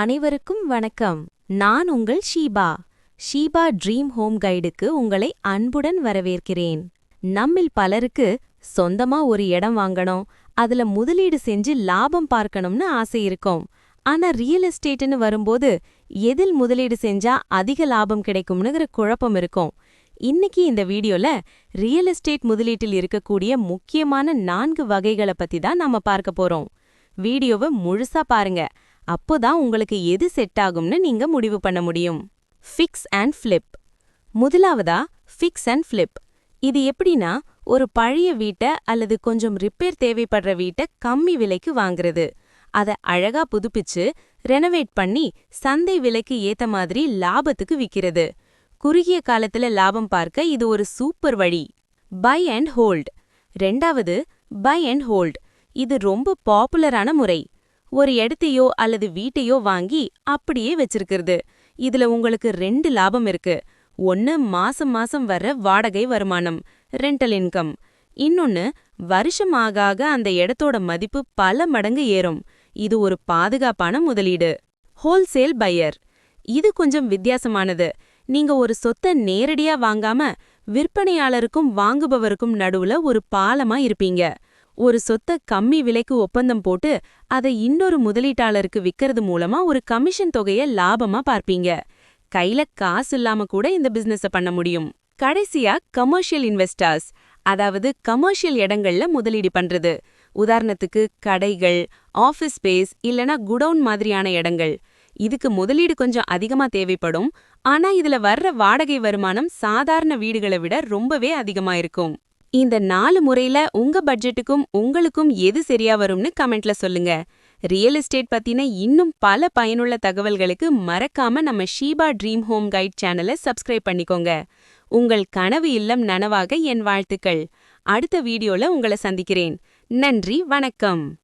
அனைவருக்கும் வணக்கம். நான் உங்கள் ஷீபா. ஷீபா ட்ரீம் ஹோம் கைடுக்கு உங்களை அன்புடன் வரவேற்கிறேன். நம்மில் பலருக்கு சொந்தமா ஒரு இடம் வாங்கணும் அதுல முதலீடு செஞ்சு லாபம் பார்க்கணும்னு ஆசை இருக்கும். ஆனா ரியல் எஸ்டேட்னு வரும்போது எதில் முதலீடு செஞ்சா அதிக லாபம் கிடைக்கும்னுங்கிற குழப்பம் இருக்கும். இன்னைக்கு இந்த வீடியோல ரியல் எஸ்டேட் முதலீட்டில் இருக்கக்கூடிய முக்கியமான நான்கு வகைகளை பத்தி தான் நாம பார்க்க போறோம். வீடியோவை முழுசா பாருங்க. அப்போதான் உங்களுக்கு எது செட் ஆகும்னு நீங்க முடிவு பண்ண முடியும். ஃபிக்ஸ் அண்ட் ஃப்ளிப் முதலாவதா ஃபிக்ஸ் அண்ட் ஃப்ளிப் இது எப்படின்னா ஒரு பழைய வீட்டை அல்லது கொஞ்சம் ரிப்பேர் தேவைப்படுற வீட்டை கம்மி விலைக்கு வாங்குறது. அதை அழகா புதுப்பிச்சு ரெனோவேட் பண்ணி சந்தை விலைக்கு ஏத்த மாதிரி லாபத்துக்கு விக்கிறது. குறுகிய காலத்துல லாபம் பார்க்க இது ஒரு சூப்பர் வழி. பை அண்ட் ஹோல்ட் ரெண்டாவது பை அண்ட் ஹோல்ட் இது ரொம்ப பாப்புலரான முறை. ஒரு இடத்தையோ அல்லது வீட்டையோ வாங்கி அப்படியே வச்சிருக்கிறது. இதுல உங்களுக்கு ரெண்டு லாபம் இருக்கு. ஒன்னு மாசம் மாசம் வர்ற வாடகை வருமானம் ரெண்டல் இன்கம் இன்னொன்னு வருஷம் ஆக ஆக அந்த இடத்தோட மதிப்பு பல மடங்கு ஏறும். இது ஒரு பாதுகாப்பான முதலீடு. ஹோல்சேல் பையர் இது கொஞ்சம் வித்தியாசமானது. நீங்க ஒரு சொத்தை நேரடியா வாங்காம விற்பனையாளருக்கும் வாங்குபவருக்கும் நடுவுல ஒரு பாலமா இருப்பீங்க. ஒரு சொத்தை கம்மி விலைக்கு ஒப்பந்தம் போட்டு அதை இன்னொரு முதலீட்டாளருக்கு விற்கிறது மூலமா ஒரு கமிஷன் தொகையை லாபமா பார்ப்பீங்க. கையில காசு இல்லாம கூட இந்த பிசினஸ பண்ண முடியும். கடைசியா கமர்ஷியல் இன்வெஸ்டர்ஸ் அதாவது கமர்ஷியல் இடங்கள்ல முதலீடு பண்றது. உதாரணத்துக்கு கடைகள் ஆஃபீஸ் ஸ்பேஸ் இல்லனா குடவுன் மாதிரியான இடங்கள். இதுக்கு முதலீடு கொஞ்சம் அதிகமா தேவைப்படும். ஆனா இதுல வர்ற வாடகை வருமானம் சாதாரண வீடுகளை விட ரொம்பவே அதிகமா இருக்கும். இந்த நாலு முறையில உங்க பட்ஜெட்டுக்கும் உங்களுக்கும் எது சரியா வரும்னு கமெண்ட்ல சொல்லுங்க. ரியல் எஸ்டேட் பத்தின இன்னும் பல பயனுள்ள தகவல்களுக்கு மறக்காம நம்ம ஷீபா ட்ரீம் ஹோம் கைட் சேனலை சப்ஸ்கிரைப் பண்ணிக்கோங்க. உங்கள் கனவு இல்லம் நனவாக என் வாழ்த்துக்கள். அடுத்த வீடியோல உங்களை சந்திக்கிறேன். நன்றி வணக்கம்.